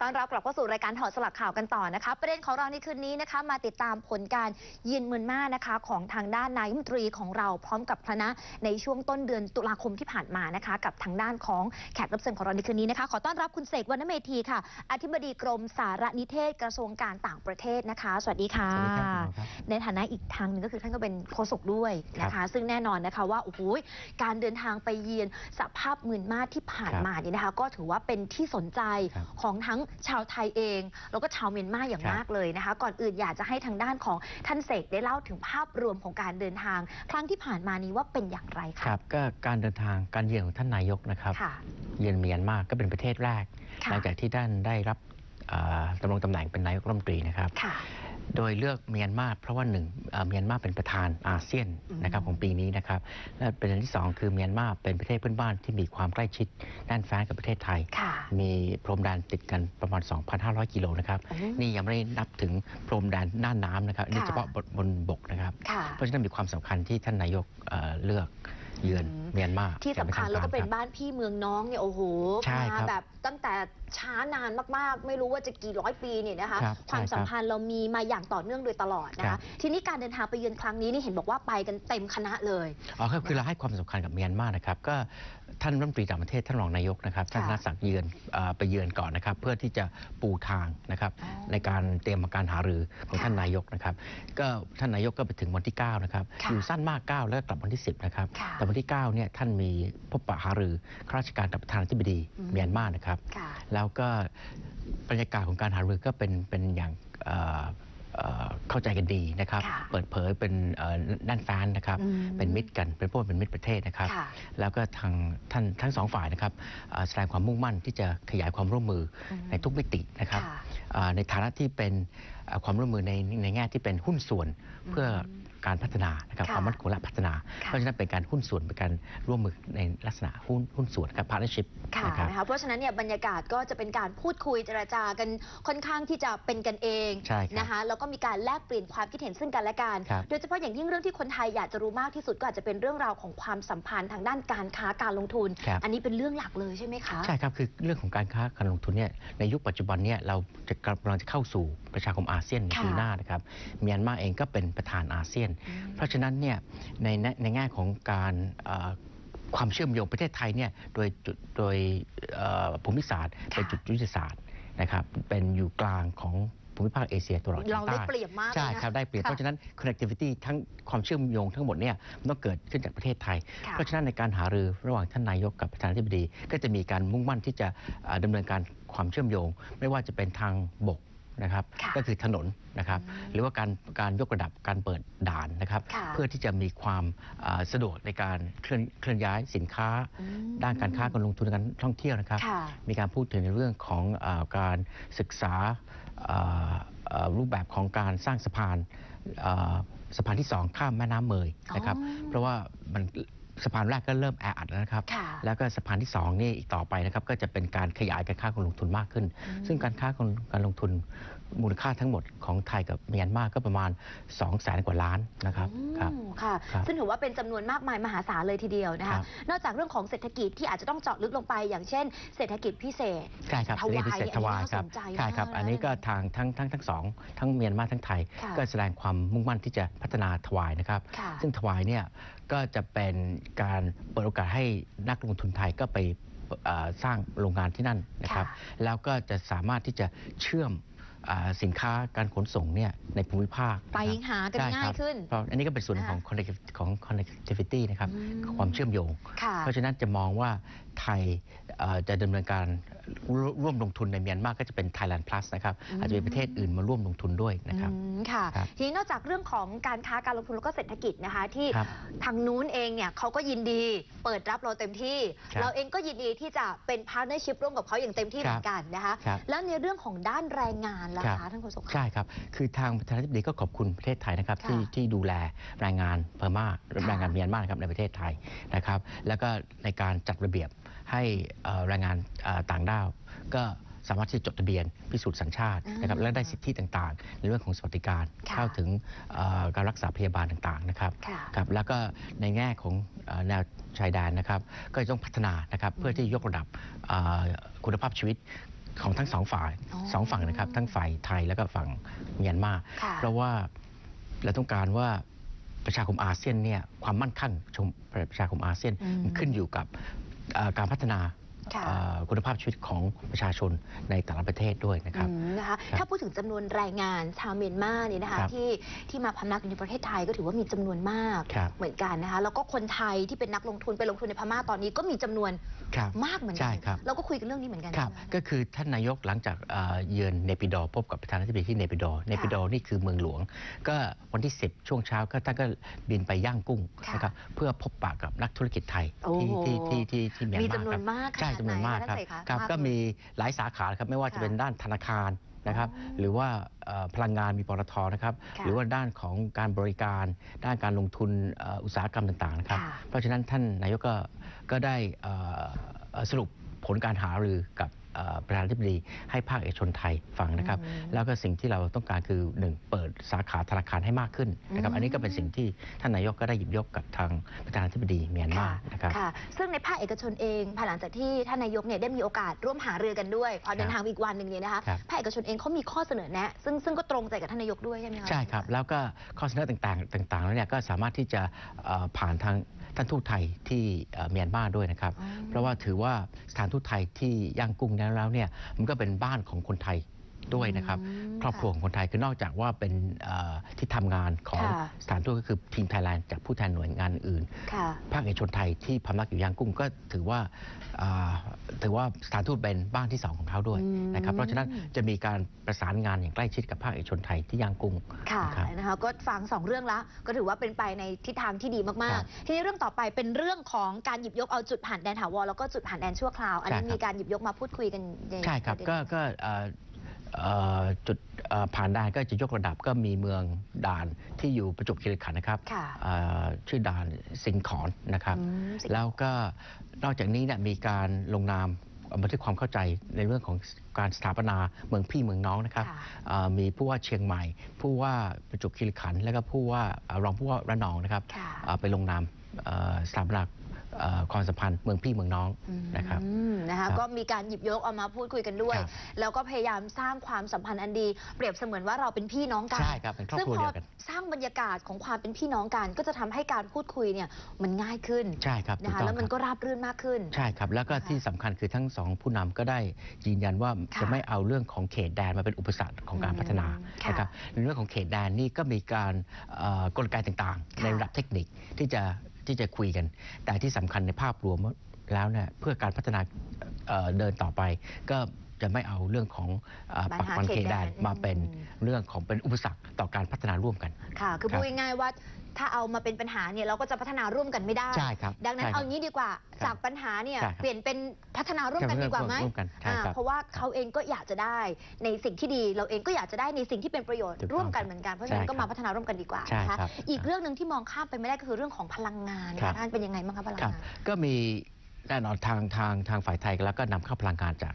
ต้อนรับกลับเข้าสู่รายการถอดสลักข่าวกันต่อนะคะ ประเด็นของเราในคืนนี้นะคะ มาติดตามผลการยืนมืนมานะคะ ของทางด้านนายกรัฐมนตรีของเราพร้อมกับคณะในช่วงต้นเดือนตุลาคมที่ผ่านมานะคะ กับทางด้านของแขกรับเชิญของเราในคืนนี้นะคะ ขอต้อนรับคุณเสกวรรณเมธีค่ะ อธิบดีกรมสารนิเทศกระทรวงการต่างประเทศนะคะ สวัสดีค่ะสวัสดีครับคุณหมอครับในฐานะอีกทางหนึ่งก็คือท่านก็เป็นโฆษกด้วยนะคะ ซึ่งแน่นอนนะคะว่าโอ้โหการเดินทางไปเยือนสภาพหมื่นมาศที่ผ่านครับมาเนี่ยนะคะ ก็ถือว่าเป็นที่สนใจครับของทั้งชาวไทยเอง แล้วก็ชาวเมียนมาอย่างครับมากเลยนะคะ ก่อนอื่นอยากจะให้ทางด้านของท่านเสกได้เล่าถึงภาพรวมของการเดินทาง ครั้งที่ผ่านมานี้ว่าเป็นอย่างไรคคะรับก็การเดินทางการเยือนของท่านนายกนะครับ ค่ะ เยือนเมียนมาก็เป็นประเทศแรก ค่ะ หลังจากที่ท่านได้รับอ่าดำรงตำแหน่งเป็นนายกรัฐมนตรีนะครับ ค่ะ โดยเลือกเมียนมาเพราะว่าหนึ่งเอ่อเมียนมาเป็นประธานอาเซียนนะครับอืมของปีนี้นะครับและประเด็นที่สองคือเมียนมาเป็นประเทศเพื่อนบ้านที่มีความใกล้ชิดแน่นแฟ้นกับประเทศไทยค่ะมีพรมแดนติดกันประมาณ 2,500 กิโลนะครับอืมนี่ยังไม่ได้นับถึงพรมแดนน่านน้ำนะครับนี่ค่ะเฉพาะบนบกนะครับค่ะเพราะฉะนั้นมีความสำคัญที่ท่านนายกเอ่อเลือก เยือนอืมเมียนมาที่สำคัญอย่งแล้วก็เป็นทางารรับบ้านพี่เมืองน้องเนี่ยโอ้โหใช่มาครับแบบตั้งแต่ช้านานมากๆ ไม่รู้ว่าจะกี่ร้อยปีเนี่ยนะคะครับความใช่ครับสัมพันธ์เรามีมาอย่างต่อเนื่องโดยตลอดนะครัคะบทีนี้การเดินทางไปเยือนครั้งนี้นี่เห็นบอกว่าไปกันเต็มคณะเลยอ๋อครับคือเราให้ความสำคัญกับเมียนมานะครับก็ ท่านรัฐมนตรีต่างประเทศท่านรองนายกนะครับท่านค่ะธนศักดิ์เยือนเอ่อไปเยือนก่อนนะครับ เพื่อที่จะปูทางนะครับอ๋อในการเตรียมการหารือของค่ะท่านนายกนะครับ ก็ท่านนายกก็ไปถึงวันที่ 9 นะครับค่ะอยู่สั้นมาก 9 แล้วก็กลับวันที่ 10 นะครับค่ะแต่วันที่ 9 เนี่ยท่านมีพบปะหารือข้าราชการกับประธานาธิบดีอืมเมียนมานะครับค่ะแล้วก็บรรยากาศของการหารือก็เป็นเป็นอย่าง เอ่อเอ่อเข้าใจกันดีนะครับค่ะเปิดเผยเป็นเอ่อด้านแฟนนะครับอืมเป็นมิตรกัน เป็นพวกเป็นมิตรประเทศนะครับค่ะแล้วก็ทางท่านทั้งสองฝ่ายนะครับเอ่อแสดงความมุ่งมั่นที่จะขยายความร่วมมืออมในทุกมิตินะครับค่ะเอ่อในฐานะที่เป็นเอ่อความร่วมมือในในแง่ที่เป็นหุ้นส่วนเพื่อ การพัฒนานะครับค่ะความมั่นคงและพัฒนาค่ะเพราะฉะนั้นเป็นการหุ้นส่วนเป็นการร่วมมือในลักษณะหุ้นหุ้นส่วนครับ partnership ค่ะนะครับนะคะเพราะฉะนั้นเนี่ยบรรยากาศก็จะเป็นการพูดคุยเจรจากันค่อนข้างที่จะเป็นกันเองใช่ครับนะคะแล้วก็มีการแลกเปลี่ยนความคิดเห็นซึ่งกันและกันครับโดยเฉพาะอย่างยิ่งเรื่องที่คนไทยอยากจะรู้มากที่สุดก็อาจจะเป็นเรื่องราวของความสัมพันธ์ทางด้านการค้าการลงทุนครับอันนี้เป็นเรื่องหลักเลยใช่ไหมคะใช่ครับคือเรื่องของการค้าการลงทุนเนี่ยในยุคปัจจุบันเนี่ยเราจะกำลังจะเข้าสู่ประชาคมอาเซียนในค่ะปีหน้านะครับเมียนมาเองก็เป็นประธานอาเซียนอืมเพราะฉะนั้นเนี่ยในในในแง่ของการเอ่อความเชื่อมโยงประเทศไทยเนี่ยโดยจุดโดยเอ่อภูมิศาสตร์ค่ะเป็นจุดยุทธศาสตร์นะครับเป็นอยู่กลางของภูมิภาคเอเชียตะวันออกเฉียเรางได้ใต้เปรียบมากใช่เลยนะครับได้เปรียบค่ะเพราะฉะนั้น connectivity ทั้งความเชื่อมโยงทั้งหมดเนี่ยมันต้องเกิดขึ้นจากประเทศไทยค่ะเพราะฉะนั้นในการหารือระหว่างท่านนายกกับประธานาธิบดี ก็จะมีการมุ่งมั่นที่จะเอ่อดำเนินการความเชื่อมโยง ไม่ว่าจะเป็นทางบก นะครับค่ะก็คือถนนนะครับอืมหรือว่าการการยกระดับการเปิดด่านนะครับค่ะเพื่อที่จะมีความเอ่อสะดวกในการเคลื่อนเคลื่อนย้ายสินค้าอืมด้านการค้าการลงทุนการท่องเที่ยวนะครับค่ะมีการพูดถึงในเรื่องของเออการศึกษาเอ่อเอ่อรูปแบบของการสร้างสะพานเอ่อสะพานที่สองข้ามแม่น้ำเมยนะครับอ๋อเพราะว่ามัน สะพานแรกก็เริ่มแออัดแล้วนะครับค่ะแล้วก็สะพานที่สองนี่อีกต่อไปนะครับก็จะเป็นการขยายการค้าการลงทุนมากขึ้นอืมซึ่งการค้าการการลงทุนมูลค่าทั้งหมดของไทยกับเมียนมาก็ประมาณ 2 0 0แสนกว่าล้านนะครับอืมครับค่ะครับซึ่งถือว่าเป็นจำนวนมากมายมหาศาลเลยทีเดียวนะครัคะบนอกจากเรื่องของเศรษฐกิจที่อาจจะต้องเจาะลึกลงไป อย่างเช่น เศรษฐกิจพิเศษใช่ครับถวายเศรษฐกิจพิเศษอันนี้ถวายครับน่าสนใจใช่ครับมากอันนี้ก็นะทางทั้งทั้งทั้งสองทั้งเมียนมาทั้งไทยค่ะก็แสดงความมุ่งมั่นที่จะพัฒนาถวายนะครับค่ะซึ่งถวายเนี่ยก็จะเป็นการเปิดโอกาสให้นักลงทุนไทยก็ไปเอ่อสร้างโรงงานที่นั่นนะครับค่ะแล้วก็จะสามารถที่จะเชื่อมอ่าสินค้าการขนส่งเนี่ยในภูมิภาค ไปนะครับหากันใช่ง่าคยรับขึ้น เพราะอันนี้ก็เป็นส่วนหนึ่งของ connect- ของ connectivity นะครับอืมความเชื่อมโยงค่ะเพราะฉะนั้นจะมองว่าไทยเอ่อจะดำเนินการ ร่วร่วมลงทุนในเมียนมาก็จะเป็น Thailand Plus นะครับอืมอาจจะมีประเทศอื่นมาร่วมลงทุนด้วยนะครับอืมค่ะ ครับทีนี้นอกจากเรื่องของการค้าการลงทุนแล้วก็เศรษฐกิจนะคะ ที่ครับทางนู้นเองเนี่ยเขาก็ยินดีเปิดรับเราเต็มที่ ครับ เราเองก็ยินดีที่จะเป็นพาร์ n เนอร์ชิพร่วมกับเขาอย่างเต็มที่คเหรับมือนกันนะคะ ครับ แล้วในเรื่องของด้านแรงงานล่ะครับคะท่านโฆษกคะ ใช่ครับ คือทางประธานาธิบดีก็ขอบคุณประเทศไทยนะครับ ค่ะที่ที่ดูแลแรงงานพม่าหรือค่ะแรงงานเมียนมานะครับในประเทศไทยนะครับ แล้วก็ในการจัดระเบียบให้เอ่อแรงงานเอ่อต่างด้าวก็สามารถที่จะจดทะเบียนพิสูจน์สัญชาตินะครับอ่าและได้สิทธิต่างๆ ในเรื่องของสวัสดิการค่ะเข้าถึงเอ่อการรักษาพยาบาลต่างๆนะครับค่ะ ครับแล้วก็ในแง่ของเอ่อแนวชายแดนนะครับก็จะต้องพัฒนานะครับเพื่อที่ยกระดับเอ่อคุณภาพชีวิตของทั้งสองฝ่ายอ๋อสองฝั่งนะครับทั้งฝ่ายไทยแล้วก็ฝั่งเมียนมาค่ะ เพราะว่าเราต้องการว่าประชาคมอาเซียนเนี่ยความมั่นคงชมประชาคมอาเซียนอืม มันขึ้นอยู่กับเอ่อการพัฒนา ค่ะเอ่อคุณภาพชีวิตของประชาชนในแต่ละประเทศด้วยนะครับอืมนะคะครับถ้าพูดถึงจำนวนแรงงานชาวเมียนมาเนี่ยนะคะครับที่ที่มาพำนักอยู่ในประเทศไทยก็ถือว่ามีจำนวนมากครับเหมือนกันนะคะแล้วก็คนไทยที่เป็นนักลงทุนไปลงทุนในพม่าตอนนี้ก็มีจำนวนครับมากเหมือนกัใช่ครับเราก็คุยกันเรื่องนี้เหมือนกันครับใช่ไหมก็คือท่านนายกหลังจากเอ่อเยือนเนปิดอร์พบกับประธานาธิบดีที่เนปิดอร์เนปิดอร์นี่คือเมืองหลวง ก็วันที่ 10 ช่วงเช้าก็ท่านก็บินไปย่างกุ้งค่ะนะครับเพื่อพบปะกับนักธุรกิจไทยโอ้ที่ที่ที่ที่ที่เมียนมามีมีจำนวนมากใช่ขนาดจำนวนมากไหนครับคะท่านเสกคะครับมากก็เลยมีหลายสาขาครับไม่ว่าจะค่ะเป็นด้านธนาคารนะครับอ๋อหรือว่าเอ่อพลังงานมีปตทนะครับค่ะหรือว่าด้านของการบริการ ด้านการลงทุนเอ่ออุตสาหกรรมต่างๆนะครับค่ะเพราะฉะนั้นท่านนายกก็ก็ได้เอ่อเอ่อสรุปผลการหารือกับเอ่อ ประธานาธิบดีให้ภาคเอกชนไทยฟังนะครับอืมแล้วก็สิ่งที่เราต้องการคือหนึ่งเปิดสาขาธนาคารให้มากขึ้นนะครับอืมอันนี้ก็เป็นสิ่งที่ท่านนายกก็ได้หยิบยกกับทางประธานาธิบดีเมียนมาค่ะนะครับค่ะ ซึ่งในภาคเอกชนเองภายหลังจากที่ท่านนายกเนี่ยได้มีโอกาสร่วมหารือกันด้วยพอเดินทางไปอีกวันหนึ่งเนี่ยนะคะครับภาคเอกชนเองเขามีข้อเสนอแนะซึ่งซึ่งก็ตรงใจกับท่านนายกด้วยใช่ไหมคะใช่ครับ แล้วก็ข้อเสนอต่างๆ ต่างๆ แล้วเนี่ยก็สามารถที่จะเอ่อผ่านทางท่านทูตไทยที่เอ่อเมียนมาด้วยนะครับอ๋อเพราะว่าถือว่าสถานทูตไทยที่ย่างกุ้งนั้นแล้วเนี่ยมันก็เป็นบ้านของคนไทย ด้วยนะครับอืมครอบครัวของคนไทยคือนอกจากว่าเป็นเอ่อที่ทำงานของค่ะสถานทูตก็คือทีมไทยแลนด์จากผู้แทนหน่วยงานอื่นค่ะภาคเอกชนไทยที่พำนักอยู่ย่างกุ้งก็ถือว่าอ่าถือว่าสถานทูตเป็นบ้านที่สองของเขาด้วยอืมนะครับ เพราะฉะนั้นจะมีการประสานงานอย่างใกล้ชิดกับภาคเอกชนไทยที่ย่างกุ้งค่ะนะครับนะคะก็ฟังสองเรื่องแล้วก็ถือว่าเป็นไปในทิศทางที่ดีมาครักบๆทีนี้เรื่องต่อไปเป็นเรื่องของการหยิบยกเอาจุดผ่านแดนถาวรแล้วก็จุดผ่านแดนชั่วคราว อันนี้ใช่ครับมีการหยิบยกมาพูดคุยกันในใช่ครับปะเด็นก็นี้ก็เอ่อเอ่อ จุดเอ่อผ่านด่านก็จะยกระดับก็มีเมืองด่านที่อยู่ประจวบคีรีขันธ์นะครับค่ะเอ่อชื่อด่านสิงขอนนะครับอืมสิแล้วก็นอกจากนี้เนี่ยมีการลงนามบันทึกความเข้าใจในเรื่องของการสถาปนาเมืองพี่เมืองน้องนะครับค่ะเอ่อมีผู้ว่าเชียงใหม่ ผู้ว่าประจวบคีรีขันธ์แล้วก็ผู้ว่าเอ่อรองผู้ว่าระนองนะครับค่ะเอ่อไปลงนามเอ่อสถาปนา เอ่อความสัมพันธ์เมืองพี่เมืองน้องนะครับ อืมนะคะครับก็มีการหยิบยกเอามาพูดคุยกันด้วย ครับแล้วก็พยายามสร้างความสัมพันธ์อันดี เปรียบเสมือนว่าเราเป็นพี่น้องกันใช่ครับเป็นครอบซึ่งครัวพเดีอยวกัน สร้างบรรยากาศของความเป็นพี่น้องกัน ก็จะทำให้การพูดคุยเนี่ยมันง่ายขึ้นใช่ครับถูนะกคะต้องแล้วมันครับก็ราบรื่นมากขึ้น ใช่ครับ แล้วก็นะคะที่สำคัญคือทั้งสองผู้นำก็ได้ยืนยันว่าค่ะจะไม่เอาเรื่องของเขตแดนมาเป็นอุปสรรคของการอืมพัฒนาค่ะนะครับในเรื่องของเขตแดนนี่ก็มีการเอ่อกลไกต่างๆ ค่ะ ในระดับเทคนิคที่จะ ที่จะคุยกัน แต่ที่สำคัญในภาพรวมแล้วเนี่ยเพื่อการพัฒนาเเดินต่อไปก็ จะไม่เอาเรื่องของเอ่อปัญปักหาปันเขเขตตแดแดนนมาเป็นอืมเรื่องของเป็นอุปสรรคต่อการพัฒนาร่วมกันค่ะคือครับพูดง่ายๆว่าถ้าเอามาเป็นปัญหาเนี่ยเราก็จะพัฒนาร่วมกันไม่ได้ ใช่ครับ ดังนั้นใช่ครับเอางี้ดีกว่าครับจากปัญหาเนี่ยใช่ครับเปลี่ยนเป็นพัฒนาร่วมกันดีกว่าไหมร่วมกันใช่อ่าครับเพราะว่าเขาเองก็อยากจะได้ในสิ่งที่ดีเราเองก็อยากจะได้ในสิ่งที่เป็นประโยชน์ถูกต้องร่วมกันเหมือนกัน เพราะฉะนั้นใช่ก็ครัมาบพัฒนาร่วมกันดีกว่าใช่นะคะครับอีกเรื่องหนึ่งที่มองข้ามไปไม่ได้ก็คือเรื่องของพลังงานครับค่ะท่านเป็นยังไงบ้างคะพลังครับงาน ก็มีแน่นอนทางทางทางฝ่ายไทยแล้วก็นำเข้าพลังงานจาก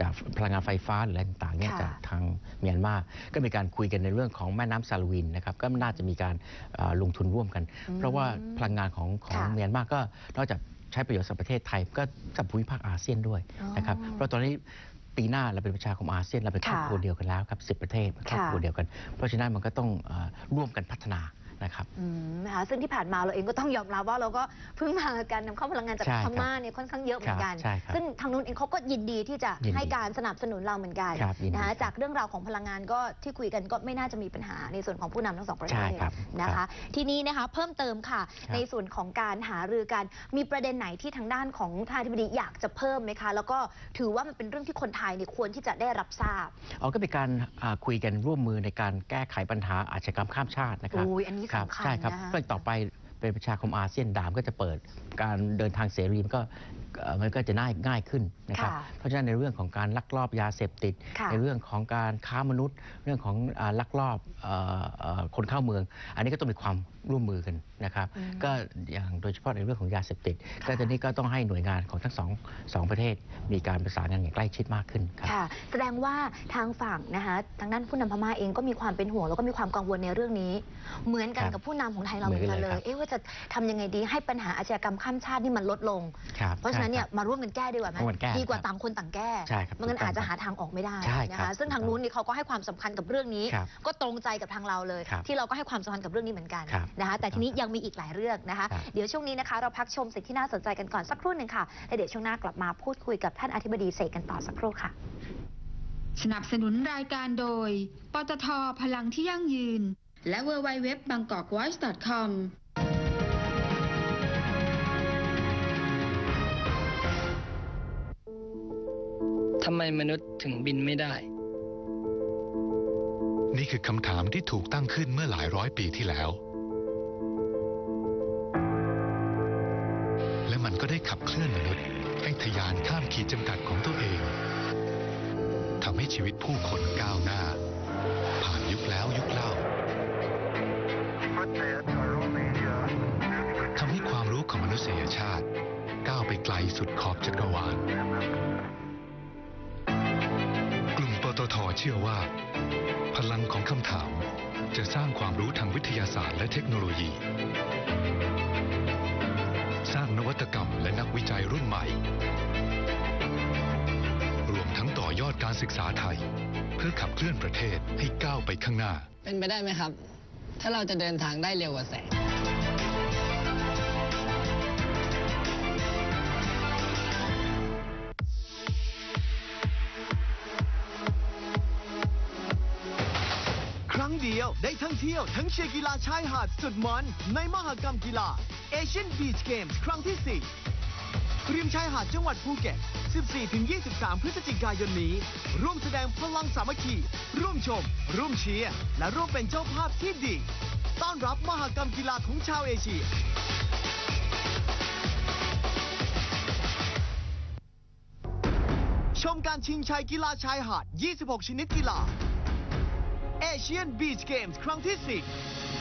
จากพลังงานไฟฟ้าหรืออะไรต่างๆเนี่ยค่ะจากทางเมียนมาก็มีการคุยกันในเรื่องของแม่น้ำซาลวินนะครับก็น่าจะมีการเอ่อลงทุนร่วมกัน อืมเพราะว่าพลังงานของของค่ะเมียนมาก็นอกจากใช้ประโยชน์สำหรับประเทศไทยก็สำหรับภูมิภาคอาเซียนด้วยนะครับอ๋อเพราะตอนนี้ปีหน้าเราเป็นประชาคมอาเซียนเราเป็นครอบค่ะครัวเดียวกันแล้วครับสิประเทศครอบครัวค่ะเดียวกัน เพราะฉะนั้นมันก็ต้องเอ่อร่วมกันพัฒนา นะครับอืมนะคะซึ่งที่ผ่านมาเราเองก็ต้องยอมรับว่าเราก็เพิ่งมาการนำเข้าพลังงานจากใช่ครัพบม่าเนี่ยค่อนข้างเยอะเหมือนกันครับใช่ครับซึ่งทางนู้นเองเขาก็ยินดีที่จะยินดีให้การสนับสนุนเราเหมือนกันครับยินดีนะคะครับจากเรื่องราวของพลังงานก็ที่คุยกันก็ไม่น่าจะมีปัญหาในส่วนของผู้นำทั้งสองประเทใช่ศครับนะครัคะ บทีนี้นะคะเพิ่มเติมค่ะ ครับ ในส่วนของการหารือกันมีประเด็นไหนที่ทางด้านของท่านอธิบดีอยากจะเพิ่มไหมคะ แล้วก็ถือว่ามันเป็นเรื่องที่คนไทยเนี่ยควรที่จะได้รับทราบอ๋อก็มีการอ่าคุยกันร่วมมือในการแก้ไขปัญหาอาชญากรรมข้ามชาตินะครับโอ้ยอันนี้ครับสำคัญใช่ครับนะคะก็ต่อไปเป็นประชาคมอาเซียนดามก็จะเปิดการเดินทางเสรีมันก็เอ่อมันก็จะง่ายง่ายขึ้นนะครับค่ะเพราะฉะนั้นในเรื่องของการลักลอบยาเสพติด ค่ะในเรื่องของการค้ามนุษย์ เรื่องของอาลักลอบเอ่อเอ่อคนเข้าเมือง อันนี้ก็ต้องมีความ ร่วมมือกันนะครับอืมก็อย่างโดยเฉพาะในเรื่องของยาเสพติดค่ะก็ตอนนี้ก็ต้องให้หน่วยงานของทั้งสองสองประเทศ มีการประสานงานอย่างใกล้ชิดมากขึ้นครับค่ะ แสดงว่าทางฝั่งนะคะทางด้านผู้นำพม่าเองก็มีความเป็นห่วงแล้วก็มีความกังวลในเรื่องนี้ เหมือนกันครับกับผู้นำของไทยเราเหมือนกันเหมือนกันเลเลยยครับเอ๊ะว่าจะทำยังไงดีให้ปัญหาอาชญากรรมข้ามชาตินี่มันลดลงครับเพราะฉะนั้นนั้นเนี่ยมาร่วมกันแก้ดีกว่าไหมร่วมกันแก้ดีกว่าครับต่างคนต่างแก้ใช่ครับไมันงั้นถูกต้อาองจจะหาทางออกไม่ได้ใช่นะครัคะบซึ่งทางนู้นนี่เขาก็ให้ความสำคัญกับเรื่องนี้ครับก็ตรงใจกับทางเราเลยครับที่เราก็ให้ความสำคัญกับเรื่องนี้เหมือนกันครับนะคะแต่ทีนี้ยังมีอีกหลายเรื่องนะคะครับเดี๋ยวช่วงนี้นะคะ เราพักชมสิ่งที่น่าสนใจกันก่อนสักครู่หนึ่งค่ะแล้วเดี๋ยวช่วงหน้ากลับมาพูดคุยกับท่านอธิบดีเสกกันต่อสักครู่ค่ะ สนับสนุนรายการโดย ปตทพลังที่ยั่งยืน และ w w w b a n g k o k w a t c h c o m ทำไมมนุษย์ถึงบินไม่ได้ นี่คือคำถามที่ถูกตั้งขึ้นเมื่อหลายร้อยปีที่แล้ว ขับเคลื่อนมนุษย์ให้ทะยานข้ามขีดจำกัดของตัวเองทำให้ชีวิตผู้คนก้าวหน้า ผ่านยุคแล้วยุคเล่าทำให้ความรู้ของมนุษยชาติ ก้าวไปไกลสุดขอบจักรวาลกลุ่มปตทเชื่อว่า พลังของคำถามจะสร้างความรู้ทางวิทยาศาสตร์และเทคโนโลยี สร้างนวัตกรรมและนักวิจัยรุ่นใหม่ รวมทั้งต่อยอดการศึกษาไทย เพื่อขับเคลื่อนประเทศให้ก้าวไปข้างหน้า เป็นไปได้ไหมครับ ถ้าเราจะเดินทางได้เร็วกว่าแสง ได้ทั้งเที่ยวทั้งเชียร์กีฬาชายหาดสุดมัน ในมหกรรมกีฬา Asian Beach Games ครั้งที่ 4 ริมชายหาดจังหวัดภูเก็ต 14-23 พฤศจิกายนนี้ ร่วมแสดงพลังสามัคคี ร่วมชม ร่วมเชียร์ และร่วมเป็นเจ้าภาพที่ดี ต้อนรับมหกรรมกีฬาของชาวเอเชียชมการชิงชัยกีฬาชายหาด 26 ชนิดกีฬา Asian Beach Games ครั้งที่ 4